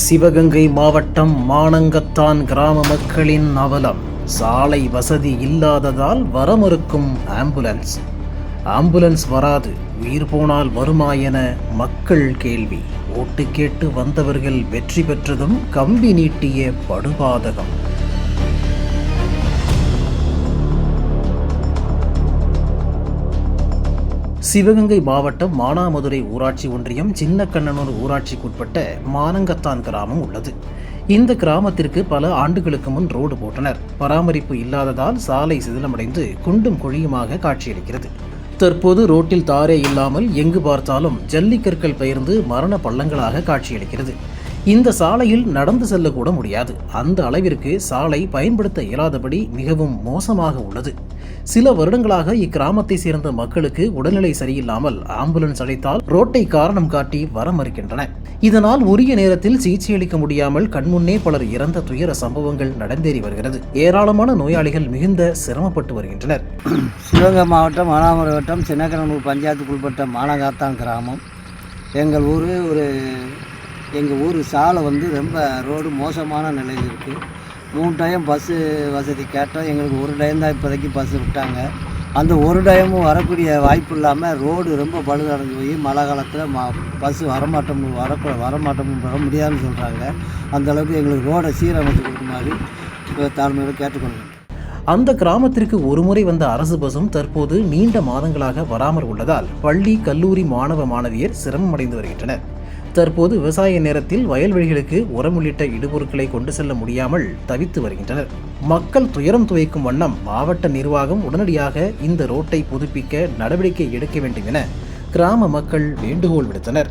சிவகங்கை மாவட்டம் மானங்கத்தான் கிராம மக்களின் அவலம். சாலை வசதி இல்லாததால் வரமறுக்கும் ஆம்புலன்ஸ். ஆம்புலன்ஸ் வராது உயிர் போனால் வருமா என மக்கள் கேள்வி. ஓட்டு கேட்டு வந்தவர்கள் வெற்றி பெற்றதும் கம்பி நீட்டிய படுபாதகம். சிவகங்கை மாவட்டம் மானாமதுரை ஊராட்சி ஒன்றியம் சின்னக்கண்ணனூர் ஊராட்சிக்குட்பட்ட மானங்கத்தான் கிராமம் உள்ளது. இந்த கிராமத்திற்கு பல ஆண்டுகளுக்கு முன் ரோடு போட்டனர். பராமரிப்பு இல்லாததால் சாலை சிதிலமடைந்து குண்டும் குழியுமாக காட்சியளிக்கிறது. தற்போது ரோட்டில் தாரே இல்லாமல் எங்கு பார்த்தாலும் ஜல்லிக்கற்கள் பெயர்ந்து மரண பள்ளங்களாக காட்சியளிக்கிறது. இந்த சாலையில் நடந்து செல்லக்கூட முடியாது. அந்த அளவிற்கு சாலை பயன்படுத்த இயலாதபடி மிகவும் மோசமாக உள்ளது. சில வருடங்களாக இக்கிராமத்தை சேர்ந்த மக்களுக்கு உடல்நிலை சரியில்லாமல் ஆம்புலன்ஸ் அழைத்தால் ரோட்டை காரணம் காட்டி வர மறுக்கின்றன. இதனால் உரிய நேரத்தில் சிகிச்சையளிக்க முடியாமல் கண்முன்னே பலர் இறந்த துயர சம்பவங்கள் நடந்தேறி வருகிறது. ஏராளமான நோயாளிகள் மிகுந்த சிரமப்பட்டு வருகின்றனர். சிவகங்கை மாவட்டம் மானாமரை வட்டம் சின்னக்கரனூர் பஞ்சாயத்துக்குள்பட்ட மானகாத்தான் கிராமம். எங்கள் ஊர் ஒரு எங்கள் ஊர் சாலை வந்து ரொம்ப ரோடு மோசமான நிலையில் இருக்குது மூணு டைம் பஸ்ஸு வசதி கேட்டோம் எங்களுக்கு ஒரு டைம் தான் இப்போதைக்கு பஸ் விட்டாங்க. அந்த ஒரு டைமும் வரக்கூடிய வாய்ப்பு இல்லாமல் ரோடு ரொம்ப பழுதடைஞ்சு போய் மழை காலத்தில் மா பஸ்ஸு வரமாட்டோம் வர வரமாட்டோம் வர முடியாதுன்னு சொல்கிறாங்க அந்தளவுக்கு எங்களுக்கு ரோடை சீரமைச்சு கொடுக்குமாறு தாழ்மையோடு கேட்டுக்கொள்ளுங்க அந்த கிராமத்திற்கு ஒருமுறை வந்த அரசு பஸ்ஸும் தற்போது நீண்ட மாதங்களாக வராமல் உள்ளதால் பள்ளி கல்லூரி மாணவ மாணவியர் சிரமமடைந்து வருகின்றனர். தற்போது விவசாய நேரத்தில் வயல்வெளிகளுக்கு உரம் உள்ளிட்ட இடுபொருட்களை கொண்டு செல்ல முடியாமல் தவித்து வருகின்றனர். மக்கள் துயரம் துவைக்கும் வண்ணம் மாவட்ட நிர்வாகம் உடனடியாக இந்த ரோட்டை புதுப்பிக்க நடவடிக்கை எடுக்க வேண்டும் என கிராம மக்கள் வேண்டுகோள் விடுத்தனர்.